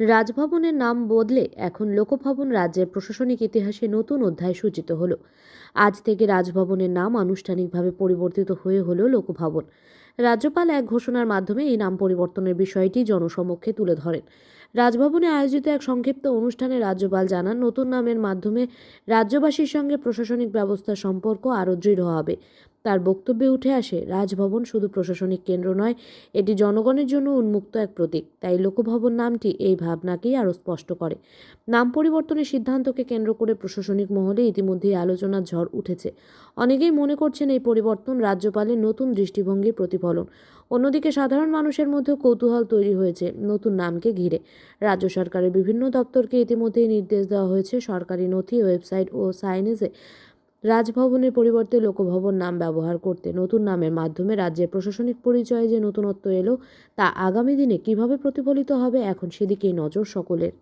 রাজভবনের নাম বদলে এখন লোকভবন রাজ্যের প্রশাসনিক ইতিহাসে নতুন অধ্যায় সূচিত হলো। আজ থেকে রাজভবনের নাম আনুষ্ঠানিকভাবে পরিবর্তিত হয়ে হলো লোকভবন। রাজ্যপাল এক ঘোষণার মাধ্যমে এই নাম পরিবর্তনের বিষয়টি জনসমক্ষে তুলে ধরেন। রাজভবনে আয়োজিত এক সংক্ষিপ্ত অনুষ্ঠানে রাজ্যপাল জানান, নতুন নামের মাধ্যমে রাজ্যবাসীর সঙ্গে প্রশাসনিক ব্যবস্থার সম্পর্ক আরও দৃঢ় হবে। তার বক্তব্যে উঠে আসে, রাজভবন শুধু প্রশাসনিক কেন্দ্র নয়, এটি জনগণের জন্য উন্মুক্ত এক প্রতীক। তাই লোকভবন নামটি এই ভাবনাকেই আরও স্পষ্ট করে। নাম পরিবর্তনের সিদ্ধান্তকে কেন্দ্র করে প্রশাসনিক মহলে ইতিমধ্যেই আলোচনার ঝড় উঠেছে। অনেকেই মনে করছেন এই পরিবর্তন রাজ্যপালের নতুন দৃষ্টিভঙ্গির প্রতিফলন। অন্যদিকে সাধারণ মানুষের মধ্যেও কৌতূহল তৈরি হয়েছে নতুন নামকে ঘিরে। রাজ্য সরকারের বিভিন্ন দপ্তরকে ইতিমধ্যেই নির্দেশ দেওয়া হয়েছে সরকারি নথি, ওয়েবসাইট ও সাইনেজে রাজভবনের পরিবর্তে লোকভবন নাম ব্যবহার করতে নতুন নামের মাধ্যমে রাজ্যের প্রশাসনিক পরিচয়ে যে নতুনত্ব এলো, তা আগামী দিনে কীভাবে প্রতিফলিত হবে, এখন সেদিকেই নজর সকলের।